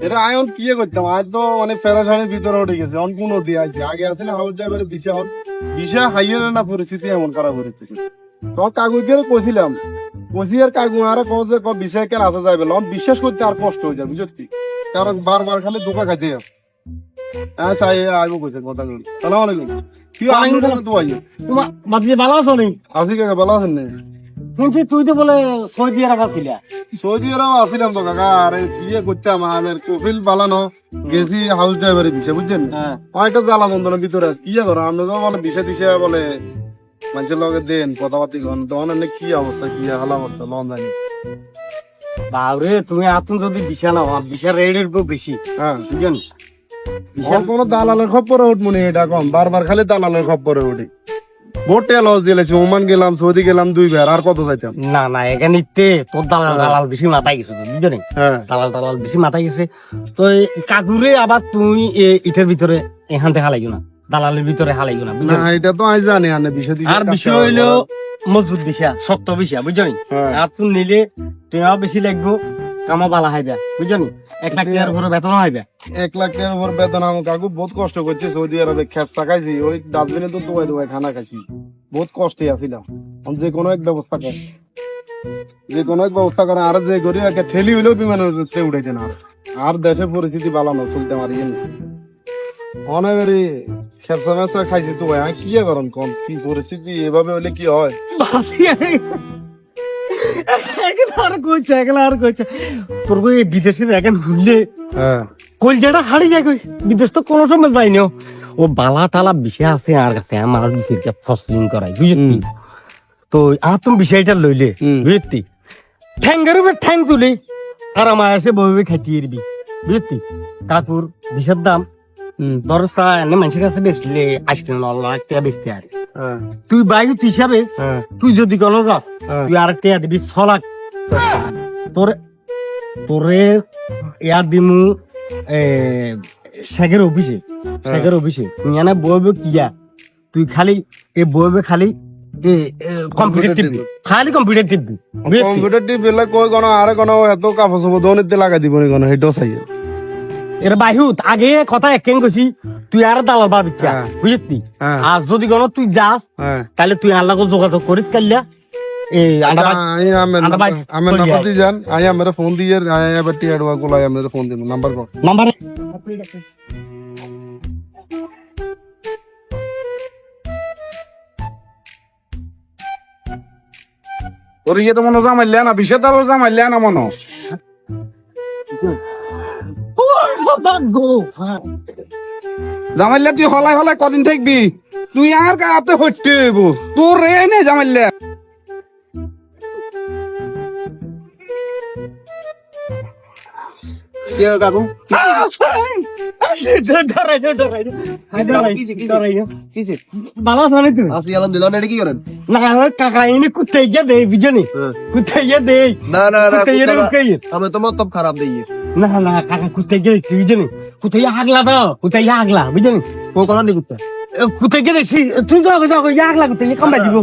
এটা আয়ন কি করতাম? আজ তো মানে প্যারাশানির ভিতরে উঠে গেছে। অন কোন দিয়ে আছে? আগে আছে না হাউস ড্রাইভারের দিশা হল দিশা হাইয়ে না পরিস্থিতি এমন খারাপ পরিস্থিতি। তো কাগজের কইছিলাম? কইছি আর কাগু আর কও যে বিষয় কেন আসা যাবে লন বিশ্বাস করতে আর কষ্ট হয়ে যাবে বুঝতি কারণ বারবার খালি ধোকা খাইতে হবে হ্যাঁ সাই আইবো কইছে কথা বলি সালাম আলাইকুম। কি আইন তো আইও তোমার বাদি ভালো আছো নি? আসি কাকা ভালো আছেন না? শুনছি তুই তো বলে সৌদি আরব ছিলা সৌদি আরব আসিলাম তো কাকা। আরে কি করতাম আমার কফিল বালানো গেছি হাউস ড্রাইভারের বিষয় বুঝছেন? হ্যাঁ। জ্বালা যন্ত্রণার ভিতরে? কি করো আমরা তো বলে বিষয় দিছে বলে মানুষের লগে দেন কথাবার্তি কন তখন এমনি কি অবস্থা কি হালা অবস্থা লন জানি। বাবরে তুমি আতুন যদি বিশা নাও বিশা রেডের উপর বেশি হ্যাঁ। বুঝছেন? বিশাল কোনো দালালের খপ্পরে উঠবো নি এটা কম বারবার খালি দালালের খপ্পরে উঠি। ভোটে লস দিলেছি ওমান গেলাম সৌদি গেলাম দুইবার আর কত যাইতাম না না এখানে তোর দালাল দালাল বেশি মাথায় গেছে তো? হ্যাঁ দালাল দালাল বেশি মাথায় গেছে তো কাকুরে আবার তুই ইটার ভিতরে এখানতে হালাইও না দালালের ভিতরে হালাইও না না এটা তো আমি জানি আনে বিষয় আর বিষয় হইল মজবুত দিশা শক্ত বিষা বুঝছ নি? হ্যাঁ। আর তুই নিলে টেয়াও বেশি লাগবো কামা বালা হাইবা বুঝছ নি? এক লাখ টাকার উপরে বেতন হাইবা। এক লাখ টাকার উপর বেতন আমার কাকু বহুত কষ্ট করছে সৌদি আরবে খেপসা খাইছি ওই ডাস্টবিনে তো দোয়াই দোয়াই খানা খাইছি। বহুত কষ্টে আছিলাম। আমি যে কোনো এক ব্যবস্থা কর। যে কোনো এক ব্যবস্থা করে আর যে করি একে ঠেলি হইলেও বিমানে উঠতে উঠেছে না। আর। দেশের পরিস্থিতি ভালো না চলতে পারি অনেকেরই খেপসা মেপসা খাইছি তো আমি কি করম কম? কি পরিস্থিতি? এভাবে হলে কি হয়? আর কইছে এগুলো আর কইছে। তোর কই বিদেশের এখন ঘুরলে হ্যাঁ। হারিয়ে যায় কই? বিদেশ তো কোনো সময় যায়নি ও। ও বালা টালা বিষয় আছে আর কাছে আমার বিষয়টা ফসলিং করাই বুঝলি? তো আর তুমি বিষয়টা লইলে। বুঝলি? ঠ্যাঙ্গের উপর ঠ্যাং তুলে আর আমার এসে বইবে খাইতে এরবি বুঝলি? কাকুর বিষের দাম ধর চা এনে মানুষের কাছে বেচলে আসতে ন লাখ টাকা বেচতে আর হ্যাঁ। তুই বাইক হিসাবে হ্যাঁ। তুই যদি কোনো। তুই আর টাকা দিবি ছ লাখ তোর তোরে ইয়া দিমু এ শেখের অফিসে শেখের অফিসে। তুই বইবে কিয়া তুই খালি এ বইবে খালি এ কম্পিউটার টিপবি। খালি কম্পিউটার টিপবি। বুঝলি? কম্পিউটার টিপ কই কোনো আর কোনো এত কাপড় চোপড় দোনিতে লাগাই দিব নি কোনো হেটাও চাই। এর আগে কথা কইছি তুই আর দালাল পাবিচ্ছা হ্যাঁ। হ্যাঁ। আর যদি কোনো তুই যাস হ্যাঁ। তাহলে তুই আল্লাহ যোগাযোগ করিস কাল্লা আমি আমার নাম্বার দিয়ে যান ফোন দিয়ে টি আমার ফোন দিব নাম্বার কর নাম্বার তোর ইয়ে তো মনে জামাইলে না বিশে তাল জামাইলে না মনে জামাইলে তুই হলাই হলাই কদিন থাকবি তুই আর কাতে হইতে তোর রে নে জামাইলে তো মতলব খারাপ দিই। না না কাকা গিয়ে দেখছি বিজনি কুত্তাই আগলা দাও কুত্তাই আগলা বুঝলি কোন কথা দি কুত্তা কুত্তাই গিয়ে দেখছি তুই যাও যাও আগলা কুত্তাই কামড়া দিব।